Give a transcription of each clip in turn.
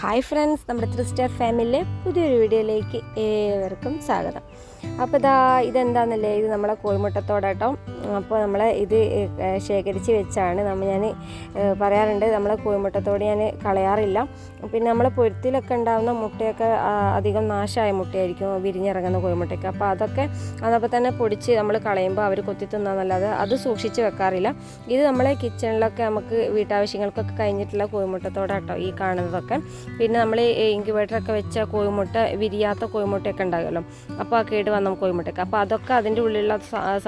Hi friends നമ്മുടെ three star ഫാമിലിയിലെ പുതിയൊരു വീഡിയോയിലേക്ക് ഏവർക്കും സ്വാഗതം. അപ്പോൾ ഇതാ ഇതെന്താണെന്നല്ലേ ഇത് നമ്മളെ കോഴിമുട്ടത്തോടാട്ടോ. അപ്പോൾ നമ്മൾ ഇത് ശേഖരിച്ച് വെച്ചാണ് നമ്മൾ ഞാൻ പറയാറുണ്ട്. നമ്മളെ കോഴിമുട്ടത്തോട് ഞാൻ കളയാറില്ല. പിന്നെ നമ്മളെ പൊരുത്തിലൊക്കെ ഉണ്ടാകുന്ന മുട്ടയൊക്കെ അധികം നാശമായ മുട്ടയായിരിക്കും വിരിഞ്ഞിറങ്ങുന്ന കോഴിമുട്ടയൊക്കെ. അപ്പോൾ അതൊക്കെ അതപ്പോൾ തന്നെ പൊടിച്ച് നമ്മൾ കളയുമ്പോൾ അവർ കൊത്തി തിന്നാന്നല്ലാതെ അത് സൂക്ഷിച്ച് വെക്കാറില്ല. ഇത് നമ്മളെ കിച്ചണിലൊക്കെ നമുക്ക് വീട്ടാവശ്യങ്ങൾക്കൊക്കെ കഴിഞ്ഞിട്ടുള്ള കോഴിമുട്ടത്തോടാട്ടോ ഈ കാണുന്നതൊക്കെ. പിന്നെ നമ്മൾ ഇൻക്യുബേറ്ററൊക്കെ വെച്ച കോഴിമുട്ട വിരിയാത്ത കോഴിമുട്ടയൊക്കെ ഉണ്ടാകുമല്ലോ. അപ്പോൾ ആ കേട് വന്ന കോഴിമുട്ടയൊക്കെ. അപ്പോൾ അതൊക്കെ അതിന്റെ ഉള്ളിലുള്ള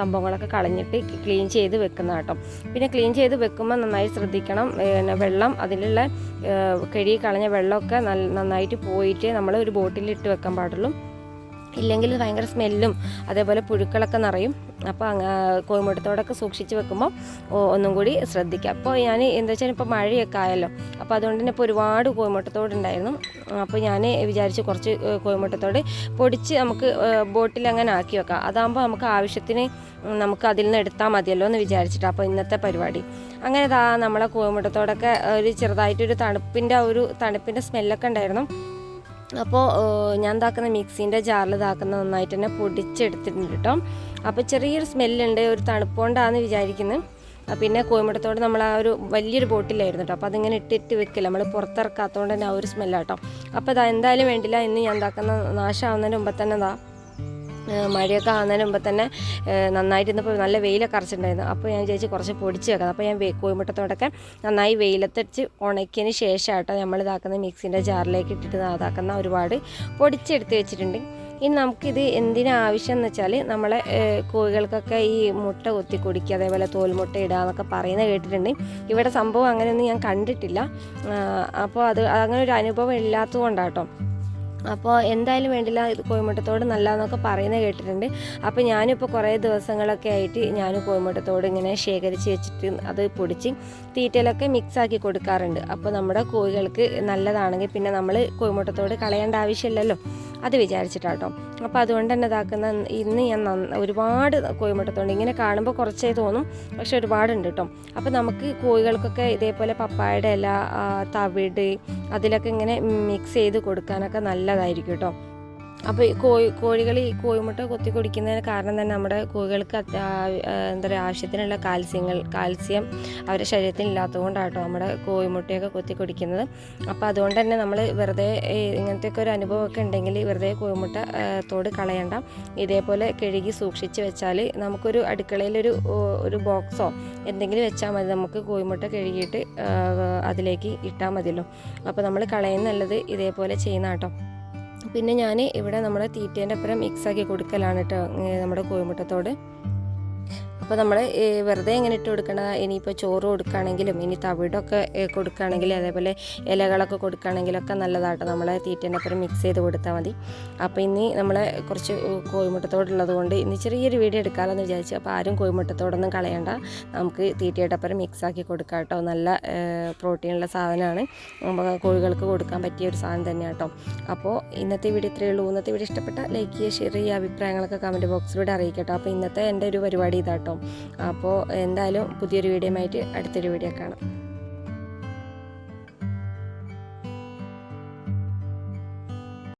സംഭവങ്ങളൊക്കെ കളഞ്ഞിട്ട് ക്ലീൻ ചെയ്ത് വെക്കുന്ന കേട്ടോ. പിന്നെ ക്ലീൻ ചെയ്ത് വെക്കുമ്പോൾ നന്നായി ശ്രദ്ധിക്കണം. പിന്നെ വെള്ളം അതിലുള്ള കഴുകി കളഞ്ഞ വെള്ളമൊക്കെ നന്നായിട്ട് പോയിട്ട് നമ്മൾ ഒരു ബോട്ടിലിട്ട് വെക്കാൻ പാടുള്ളൂ. ഇല്ലെങ്കിൽ ഭയങ്കര സ്മെല്ലും അതേപോലെ പുഴുക്കളൊക്കെ നിറയും. അപ്പോൾ അങ്ങ കോഴിമുട്ടത്തോടൊക്കെ സൂക്ഷിച്ച് വെക്കുമ്പോൾ ഒന്നും കൂടി ശ്രദ്ധിക്കുക അപ്പോൾ ഞാൻ എന്താ വെച്ചാൽ ഇപ്പോൾ മഴയൊക്കെ ആയല്ലോ അപ്പോൾ അതുകൊണ്ട് തന്നെ ഇപ്പോൾ ഒരുപാട് കോഴിമുട്ടത്തോടുണ്ടായിരുന്നു അപ്പോൾ ഞാൻ വിചാരിച്ച് കുറച്ച് ഏഹ്, കോഴിമുട്ടത്തോട് പൊടിച്ച് നമുക്ക് ബോട്ടിൽ അങ്ങനെ ആക്കി വെക്കാം. അതാകുമ്പോൾ നമുക്ക് ആവശ്യത്തിന് നമുക്ക് അതിൽ നിന്ന് എടുത്താൽ മതിയല്ലോ എന്ന് വിചാരിച്ചിട്ട് അപ്പോൾ ഇന്നത്തെ പരിപാടി. അങ്ങനെ ദാ നമ്മളെ കോഴിമുട്ടത്തോടൊക്കെ ഒരു ചെറുതായിട്ടൊരു തണുപ്പിന്റെ ഒരു തണുപ്പിന്റെ സ്മെല്ലൊക്കെ ഉണ്ടായിരുന്നു. അപ്പോൾ ഞാൻ ഇതാക്കുന്ന മിക്സീന്റെ ജാറിൽ ഇതാക്കുന്ന നന്നായിട്ട് തന്നെ പൊടിച്ചെടുത്തിട്ടുണ്ട് കേട്ടോ അപ്പോൾ ചെറിയൊരു സ്മെല്ലുണ്ട് ഒരു തണുപ്പുകൊണ്ടാണെന്ന് വിചാരിക്കുന്നത് പിന്നെ കോയമ്പടത്തോട് നമ്മൾ ആ ഒരു വലിയൊരു ബോട്ടിലായിരുന്നു കേട്ടോ അപ്പോൾ അതിങ്ങനെ ഇട്ടിട്ട് വെക്കില്ല നമ്മൾ പുറത്തിറക്കാത്തതുകൊണ്ട് തന്നെ ആ ഒരു സ്മെല്ലാട്ടോ അപ്പോൾ ഇതാ എന്തായാലും വേണ്ടില്ല ഇന്ന് ഞാൻ ഇതാക്കുന്ന നാശമാവുന്നതിന് മുമ്പ് തന്നെ ഇതാ മഴയൊക്കെ ആകുന്നതിന് മുമ്പ് തന്നെ നന്നായിട്ട് ഇന്നിപ്പോൾ നല്ല വെയിലൊക്കെ അറച്ചിട്ടുണ്ടായിരുന്നു അപ്പോൾ ഞാൻ വിചാരിച്ച് കുറച്ച് പൊടിച്ച് വെക്കാം അപ്പോൾ ഞാൻ കോഴിമുട്ടത്തോടൊക്കെ നന്നായി വെയിലത്തടിച്ച് ഉണക്കിയതിന് ശേഷം കേട്ടോ നമ്മൾ ഇതാക്കുന്ന മിക്സിന്റെ ജാറിലേക്ക് ഇട്ടിട്ട് ഇതാക്കുന്ന ഒരുപാട് പൊടിച്ചെടുത്ത് വെച്ചിട്ടുണ്ട്. ഇനി നമുക്കിത് എന്തിനാവശ്യം എന്ന് വെച്ചാൽ നമ്മളെ കോഴികൾക്കൊക്കെ ഈ മുട്ട കൊത്തി കുടിക്കുക അതേപോലെ തോൽമുട്ട ഇടുക എന്നൊക്കെ പറയുന്നത് കേട്ടിട്ടുണ്ട്. ഇവിടെ സംഭവം അങ്ങനെയൊന്നും ഞാൻ കണ്ടിട്ടില്ല. അപ്പോൾ അത് അങ്ങനെ ഒരു അനുഭവം ഇല്ലാത്തതുകൊണ്ടാട്ടോ. അപ്പോൾ എന്തായാലും വേണ്ടില്ല ഇത് കോയമ്പട്ടത്തോട് നല്ലതെന്നൊക്കെ പറയുന്നത് കേട്ടിട്ടുണ്ട്. അപ്പോൾ ഞാനിപ്പോൾ കുറേ ദിവസങ്ങളൊക്കെ ആയിട്ട് ഞാൻ കോയമ്പട്ടത്തോട് ഇങ്ങനെ ശേഖരിച്ച് വെച്ചിട്ട് അത് പൊടിച്ച് തീറ്റയിലൊക്കെ മിക്സ് ആക്കി കൊടുക്കാറുണ്ട്. അപ്പോൾ നമ്മുടെ കോഴികൾക്ക് നല്ലതാണെങ്കിൽ പിന്നെ നമ്മൾ കോയമ്പട്ടത്തോട് കളയേണ്ട ആവശ്യമില്ലല്ലോ. അത് വിചാരിച്ചിട്ടാട്ടോ അപ്പോൾ അതുകൊണ്ട് തന്നെ ഇതാക്കുന്ന ഇന്ന് ഞാൻ ഒരുപാട് കോഴിമുട്ടത്തുണ്ട് ഇങ്ങനെ കാണുമ്പോൾ കുറച്ചേ തോന്നും പക്ഷെ ഒരുപാടുണ്ട് കേട്ടോ അപ്പോൾ നമുക്ക് കോഴികൾക്കൊക്കെ ഇതേപോലെ പപ്പായുടെ ഇല തവിട് അതിലൊക്കെ ഇങ്ങനെ മിക്സ് ചെയ്ത് കൊടുക്കാനൊക്കെ നല്ലതായിരിക്കും കേട്ടോ അപ്പോൾ ഈ കോഴി കോഴികൾ ഈ കോഴിമുട്ട കൊത്തി കുടിക്കുന്നതിന് കാരണം തന്നെ നമ്മുടെ കോഴികൾക്ക് എന്താ പറയുക ആവശ്യത്തിനുള്ള കാൽസ്യങ്ങൾ കാൽസ്യം അവരുടെ ശരീരത്തിൽ ഇല്ലാത്തതുകൊണ്ടാട്ടോ നമ്മുടെ കോഴിമുട്ടയൊക്കെ കൊത്തി കുടിക്കുന്നത്. അപ്പോൾ അതുകൊണ്ട് തന്നെ നമ്മൾ വെറുതെ ഇങ്ങനത്തെയൊക്കെ ഒരു അനുഭവമൊക്കെ ഉണ്ടെങ്കിൽ വെറുതെ കോഴിമുട്ട തോട് കളയണ്ട. ഇതേപോലെ കഴുകി സൂക്ഷിച്ച് വെച്ചാൽ നമുക്കൊരു അടുക്കളയിലൊരു ഒരു ബോക്സോ എന്തെങ്കിലും വെച്ചാൽ മതി. നമുക്ക് കോഴിമുട്ട കഴുകിയിട്ട് അതിലേക്ക് ഇട്ടാൽ മതിയല്ലോ. അപ്പോൾ നമ്മൾ കളയുന്നുള്ളത് ഇതേപോലെ ചെയ്യുന്ന കേട്ടോ പിന്നെ ഞാൻ ഇവിടെ നമ്മുടെ തീറ്റേന്റെ അപ്പുറം മിക്സ് ആക്കി കൊടുക്കലാണ് കേട്ടോ നമ്മുടെ കോഴിമുട്ടത്തോട്. അപ്പോൾ നമ്മൾ വെറുതെ ഇങ്ങനെ ഇട്ട് കൊടുക്കണ ഇനിയിപ്പോൾ ചോറ് കൊടുക്കുകയാണെങ്കിലും ഇനി തവിടൊക്കെ കൊടുക്കുകയാണെങ്കിലും അതേപോലെ ഇലകളൊക്കെ കൊടുക്കുകയാണെങ്കിലൊക്കെ നല്ലതാട്ടോ. നമ്മളെ തീറ്റേന്റെ മിക്സ് ചെയ്ത് കൊടുത്താൽ മതി. അപ്പോൾ ഇനി നമ്മളെ കുറച്ച് കോഴിമുട്ടത്തോടുള്ളത് കൊണ്ട് ഇനി ചെറിയൊരു വീഡിയോ എടുക്കാമെന്ന് വിചാരിച്ചു. അപ്പോൾ ആരും കോഴിമുട്ടത്തോടൊന്നും കളയണ്ട. നമുക്ക് തീറ്റയുടെ അപ്പുറം മിക്സ് ആക്കി കൊടുക്കാം കേട്ടോ നല്ല പ്രോട്ടീനുള്ള സാധനമാണ്. നമുക്ക് കോഴികൾക്ക് കൊടുക്കാൻ പറ്റിയ ഒരു സാധനം തന്നെയാണ് കേട്ടോ അപ്പോൾ ഇന്നത്തെ വീഡിയോ ഇത്രയേ ഉള്ളൂ. ഇന്നത്തെ വീഡിയോ ഇഷ്ടപ്പെട്ട ലൈക്ക് ചെയ്യുക ഷെയർ ചെയ്യുക അഭിപ്രായങ്ങളൊക്കെ കമന്റ് ബോക്സിലൂടെ അറിയിക്കട്ടോ. അപ്പോൾ ഇന്നത്തെ എന്റെ ഒരു പരിപാടി ഇതാട്ടോ അപ്പോൾ എന്തായാലും പുതിയൊരു വീഡിയോ ആയിട്ട് അടുത്തൊരു വീഡിയോ കാണാം.